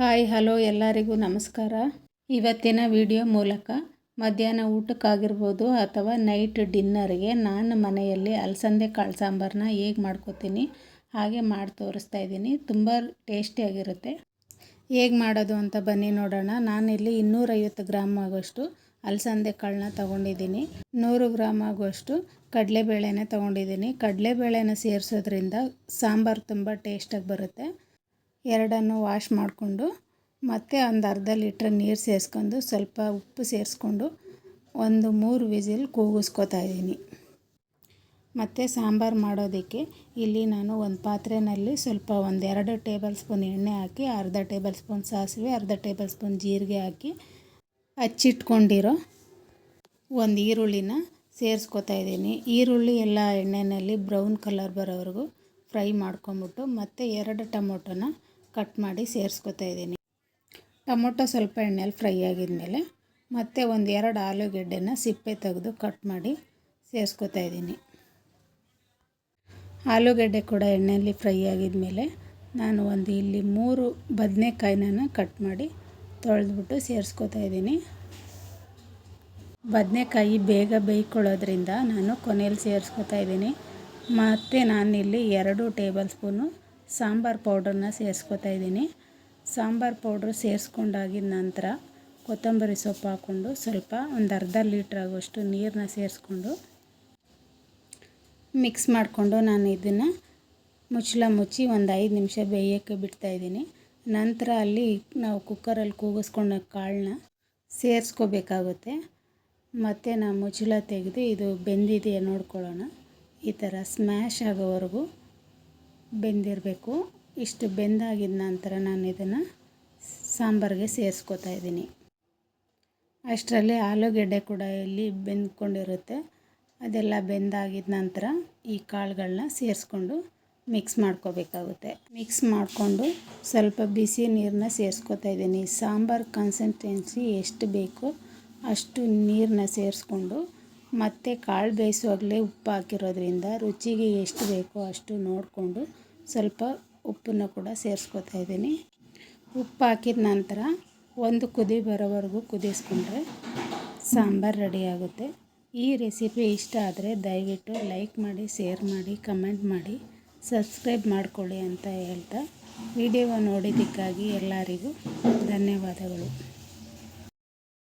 Hi, hello ಎಲ್ಲರಿಗೂ ನಮಸ್ಕಾರ. ಇವತ್ತಿನ ವಿಡಿಯೋ ಮೂಲಕ ಮಧ್ಯಾಹ್ನ ಊಟಕ್ಕಾಗಿರ್ಬೋದು ಅಥವಾ ನೈಟ್ ಡಿನ್ನರ್ಗೆ ನಾನು ಮನೆಯಲ್ಲಿ ಅಲಸಂದೆ ಕಾಳು ಸಾಂಬಾರನ್ನ ಹೇಗೆ ಮಾಡ್ಕೋತೀನಿ, ಹಾಗೆ ಮಾಡಿ ತೋರಿಸ್ತಾ ಇದ್ದೀನಿ. ತುಂಬ ಟೇಸ್ಟಿಯಾಗಿರುತ್ತೆ ಹೇಗೆ ಮಾಡೋದು ಅಂತ ಬನ್ನಿ ನೋಡೋಣ. ನಾನಿಲ್ಲಿ ಇನ್ನೂರೈವತ್ತು ಗ್ರಾಮ್ ಆಗೋಷ್ಟು ಅಲಸಂದೆ ಕಾಳನ್ನ ತೊಗೊಂಡಿದ್ದೀನಿ. ನೂರು ಗ್ರಾಮ್ ಆಗುವಷ್ಟು ಕಡಲೆಬೇಳೆನ ತೊಗೊಂಡಿದ್ದೀನಿ. ಕಡಲೆಬೇಳೆನ ಸೇರಿಸೋದ್ರಿಂದ ಸಾಂಬಾರು ತುಂಬ ಟೇಸ್ಟಾಗಿ ಬರುತ್ತೆ. ಎರಡನ್ನು ವಾಶ್ ಮಾಡಿಕೊಂಡು ಮತ್ತೆ ಒಂದು ಅರ್ಧ ಲೀಟ್ರ್ ನೀರು ಸೇರಿಸ್ಕೊಂಡು ಸ್ವಲ್ಪ ಉಪ್ಪು ಸೇರಿಸ್ಕೊಂಡು ಒಂದು ಮೂರು ವಿಸಿಲ್ ಕೂಗಿಸ್ಕೊತಾ ಇದ್ದೀನಿ. ಮತ್ತು ಸಾಂಬಾರು ಮಾಡೋದಕ್ಕೆ ಇಲ್ಲಿ ನಾನು ಒಂದು ಪಾತ್ರೆಯಲ್ಲಿ ಸ್ವಲ್ಪ ಒಂದೆರಡು ಟೇಬಲ್ ಸ್ಪೂನ್ ಎಣ್ಣೆ ಹಾಕಿ, ಅರ್ಧ ಟೇಬಲ್ ಸ್ಪೂನ್ ಸಾಸಿವೆ, ಅರ್ಧ ಟೇಬಲ್ ಸ್ಪೂನ್ ಜೀರಿಗೆ ಹಾಕಿ ಹಚ್ಚಿಟ್ಕೊಂಡಿರೋ ಒಂದು ಈರುಳ್ಳಿನ ಸೇರಿಸ್ಕೊತಾ ಇದ್ದೀನಿ. ಈರುಳ್ಳಿ ಎಲ್ಲ ಎಣ್ಣೆಯಲ್ಲಿ ಬ್ರೌನ್ ಕಲರ್ ಬರೋವರೆಗೂ ಫ್ರೈ ಮಾಡ್ಕೊಂಬಿಟ್ಟು ಮತ್ತು ಎರಡು ಟೊಮೊಟೊನ ಕಟ್ ಮಾಡಿ ಸೇರಿಸ್ಕೊತಾ ಇದ್ದೀನಿ. ಟೊಮೊಟೊ ಸ್ವಲ್ಪ ಎಣ್ಣೆಯಲ್ಲಿ ಫ್ರೈ ಆಗಿದ್ಮೇಲೆ ಮತ್ತು ಒಂದು ಎರಡು ಆಲೂಗೆಡ್ಡೆನ ಸಿಪ್ಪೆ ತೆಗೆದು ಕಟ್ ಮಾಡಿ ಸೇರಿಸ್ಕೊತಾ ಇದ್ದೀನಿ. ಆಲೂಗೆಡ್ಡೆ ಕೂಡ ಎಣ್ಣೆಯಲ್ಲಿ ಫ್ರೈ ಆಗಿದ್ಮೇಲೆ ನಾನು ಒಂದು ಇಲ್ಲಿ ಮೂರು ಬದನೆಕಾಯಿನ ಕಟ್ ಮಾಡಿ ತೊಳೆದ್ಬಿಟ್ಟು ಸೇರಿಸ್ಕೊತಾ ಇದ್ದೀನಿ. ಬದನೆಕಾಯಿ ಬೇಗ ಬೇಯ್ಕೊಳ್ಳೋದ್ರಿಂದ ನಾನು ಕೊನೆಯಲ್ಲಿ ಸೇರಿಸ್ಕೊತಾ ಇದ್ದೀನಿ. ಮತ್ತು ನಾನಿಲ್ಲಿ ಎರಡು ಟೇಬಲ್ ಸ್ಪೂನು ಸಾಂಬಾರು ಪೌಡ್ರನ್ನ ಸೇರಿಸ್ಕೊತಾ ಇದ್ದೀನಿ. ಸಾಂಬಾರು ಪೌಡ್ರು ಸೇರಿಸ್ಕೊಂಡಾಗಿದ ನಂತರ ಕೊತ್ತಂಬರಿ ಸೊಪ್ಪು ಹಾಕ್ಕೊಂಡು ಸ್ವಲ್ಪ ಒಂದು ಅರ್ಧ ಲೀಟ್ರ್ ಆಗುವಷ್ಟು ನೀರನ್ನ ಸೇರಿಸ್ಕೊಂಡು ಮಿಕ್ಸ್ ಮಾಡಿಕೊಂಡು ನಾನು ಇದನ್ನು ಮುಚ್ಚಳ ಮುಚ್ಚಿ ಒಂದು ಐದು ನಿಮಿಷ ಬೇಯೋಕ್ಕೆ ಬಿಡ್ತಾಯಿದ್ದೀನಿ ನಂತರ ಅಲ್ಲಿ ನಾವು ಕುಕ್ಕರಲ್ಲಿ ಕೂಗಿಸ್ಕೊಂಡ ಕಾಳನ್ನ ಸೇರಿಸ್ಕೋಬೇಕಾಗುತ್ತೆ. ಮತ್ತು ನಾವು ಮುಚ್ಚಳ ತೆಗೆದು ಇದು ಬೆಂದಿದೆಯಾ ನೋಡ್ಕೊಳ್ಳೋಣ. ಈ ಥರ ಸ್ಮ್ಯಾಶ್ ಆಗೋವರೆಗೂ ಬೆಂದಿರಬೇಕು. ಇಷ್ಟು ಬೆಂದಾಗಿದ ನಂತರ ನಾನು ಇದನ್ನು ಸಾಂಬಾರಿಗೆ ಸೇರಿಸ್ಕೋತಾ ಇದ್ದೀನಿ. ಅಷ್ಟರಲ್ಲಿ ಆಲೂಗೆಡ್ಡೆ ಕೂಡ ಇಲ್ಲಿ ಬೆಂದ್ಕೊಂಡಿರುತ್ತೆ. ಅದೆಲ್ಲ ಬೆಂದಾಗಿದ ನಂತರ ಈ ಕಾಳುಗಳನ್ನ ಸೇರಿಸ್ಕೊಂಡು ಮಿಕ್ಸ್ ಮಾಡ್ಕೋಬೇಕಾಗುತ್ತೆ. ಮಿಕ್ಸ್ ಮಾಡಿಕೊಂಡು ಸ್ವಲ್ಪ ಬಿಸಿ ನೀರನ್ನ ಸೇರಿಸ್ಕೋತಾ ಇದ್ದೀನಿ. ಸಾಂಬಾರು ಕನ್ಸಿಸ್ಟೆನ್ಸಿ ಎಷ್ಟು ಬೇಕೋ ಅಷ್ಟು ನೀರನ್ನ ಸೇರಿಸ್ಕೊಂಡು ಮತ್ತು ಕಾಳು ಬೇಯಿಸುವಾಗಲೇ ಉಪ್ಪು ಹಾಕಿರೋದ್ರಿಂದ ರುಚಿಗೆ ಎಷ್ಟು ಬೇಕೋ ಅಷ್ಟು ನೋಡಿಕೊಂಡು ಸ್ವಲ್ಪ ಉಪ್ಪನ್ನು ಕೂಡ ಸೇರಿಸ್ಕೊತಾ ಇದ್ದೀನಿ. ಉಪ್ಪು ಹಾಕಿದ ನಂತರ ಒಂದು ಕುದಿ ಬರೋವರೆಗೂ ಕುದಿಸ್ಕೊಂಡ್ರೆ ಸಾಂಬಾರು ರೆಡಿಯಾಗುತ್ತೆ ಈ ರೆಸಿಪಿ ಇಷ್ಟ ಆದರೆ ದಯವಿಟ್ಟು ಲೈಕ್ ಮಾಡಿ, ಶೇರ್ ಮಾಡಿ, ಕಮೆಂಟ್ ಮಾಡಿ, ಸಬ್ಸ್ಕ್ರೈಬ್ ಮಾಡಿಕೊಳ್ಳಿ ಅಂತ ಹೇಳ್ತಾ ವಿಡಿಯೋ ನೋಡಿದ್ದಕ್ಕಾಗಿ ಎಲ್ಲರಿಗೂ ಧನ್ಯವಾದಗಳು.